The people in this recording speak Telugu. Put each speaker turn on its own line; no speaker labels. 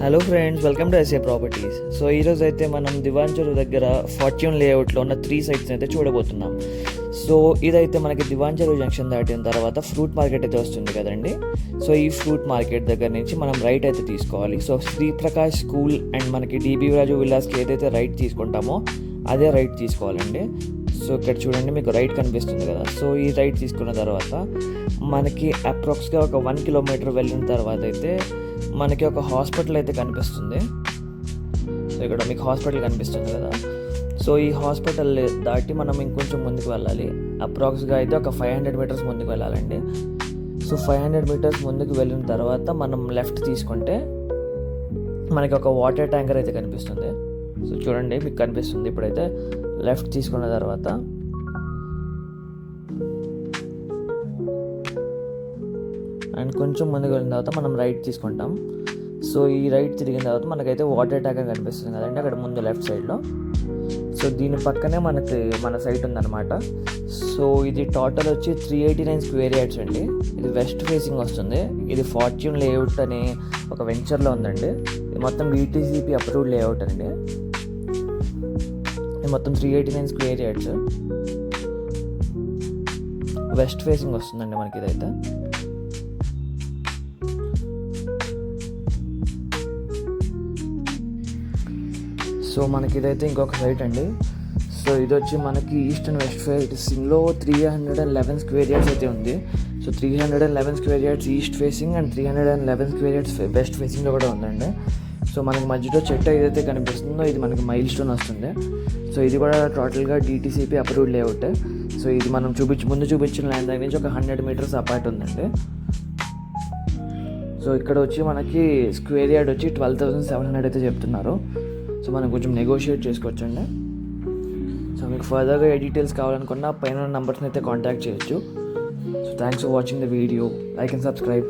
Hello friends welcome to SA properties so ఈరోజు అయితే మనం దివాన్ చెరువు దగ్గర ఫార్చ్యూన్ లేఅవుట్లో ఉన్న త్రీ సైట్స్ అయితే చూడబోతున్నాం. సో ఇదైతే మనకి దివాన్ చెరువు జంక్షన్ దాటిన తర్వాత ఫ్రూట్ మార్కెట్ అయితే వస్తుంది కదండి. సో ఈ ఫ్రూట్ మార్కెట్ దగ్గర నుంచి మనం రైట్ అయితే తీసుకోవాలి. సో శ్రీప్రకాష్ స్కూల్ అండ్ మనకి డిబి రాజు విల్లాస్కి ఏదైతే రైట్ తీసుకుంటామో అదే రైట్ తీసుకోవాలండి. సో ఇక్కడ చూడండి మీకు రైట్ కనిపిస్తుంది కదా. సో ఈ రైట్ తీసుకున్న తర్వాత మనకి అప్రాక్స్గా ఒక వన్ కిలోమీటర్ వెళ్ళిన తర్వాత అయితే మనకి ఒక హాస్పిటల్ అయితే కనిపిస్తుంది. సో ఇక్కడ మీకు హాస్పిటల్ కనిపిస్తుంది కదా. సో ఈ హాస్పిటల్ దాటి మనం ఇంకొంచెం ముందుకు వెళ్ళాలి. అప్రాక్స్గా అయితే ఒక ఫైవ్ హండ్రెడ్ మీటర్స్ ముందుకు వెళ్ళాలండి. సో ఫైవ్ హండ్రెడ్ మీటర్స్ ముందుకు వెళ్ళిన తర్వాత మనం లెఫ్ట్ తీసుకుంటే మనకి ఒక వాటర్ ట్యాంకర్ అయితే కనిపిస్తుంది. సో చూడండి మీకు కనిపిస్తుంది ఇప్పుడైతే. లెఫ్ట్ తీసుకున్న తర్వాత అండ్ కొంచెం ముందుకు వెళ్ళిన తర్వాత మనం రైట్ తీసుకుంటాం. సో ఈ రైట్ తిరిగిన తర్వాత మనకైతే వాటర్ ట్యాంకర్ కనిపిస్తుంది కదండి అక్కడ ముందు లెఫ్ట్ సైడ్లో. సో దీని పక్కనే మనకి మన సైట్ ఉందన్నమాట. సో ఇది టోటల్ వచ్చి three eighty nine square yards అండి. ఇది వెస్ట్ ఫేసింగ్ వస్తుంది. ఇది ఫార్చ్యూన్ లేఅవుట్ అనే ఒక వెంచర్లో ఉందండి. ఇది మొత్తం బీటీసీపీ అప్రూవ్డ్ లేఅవుట్ అండి. ఇది మొత్తం three eighty nine square yards. West facing వస్తుందండి మనకి ఇదైతే. సో మనకి ఇదైతే ఇంకొక సైట్ అండి. సో ఇది వచ్చి మనకి ఈస్ట్ అండ్ వెస్ట్ ఫేసింగ్లో three hundred and eleven square yards అయితే ఉంది. So three hundred and eleven square yards east facing and three hundred and eleven square yards west ఫేసింగ్లో కూడా ఉందండి. సో మనకి మధ్యలో చెట్టు ఏదైతే కనిపిస్తుందో ఇది మనకి మైల్ స్టోన్ వస్తుంది. సో ఇది కూడా టోటల్గా డీటీసీపీ అప్రూవ్డ్ లేఅవుట్ సో ఇది మనం చూపించి ముందు చూపించిన ల్యాండ్ దగ్గర నుంచి ఒక హండ్రెడ్ మీటర్స్ అపార్ట్ ఉందండి. సో ఇక్కడ వచ్చి మనకి స్క్వేర్ యార్డ్ వచ్చి ట్వెల్వ్ థౌసండ్ సెవెన్ హండ్రెడ్ అయితే చెప్తున్నారు. సో మనం కొంచెం నెగోషియేట్ చేసుకోవచ్చండి. సో మీకు ఫర్దర్గా ఏ డీటెయిల్స్ కావాలనుకున్నా పైన నంబర్స్ని అయితే కాంటాక్ట్ చేయొచ్చు. So thanks for watching the video like and subscribe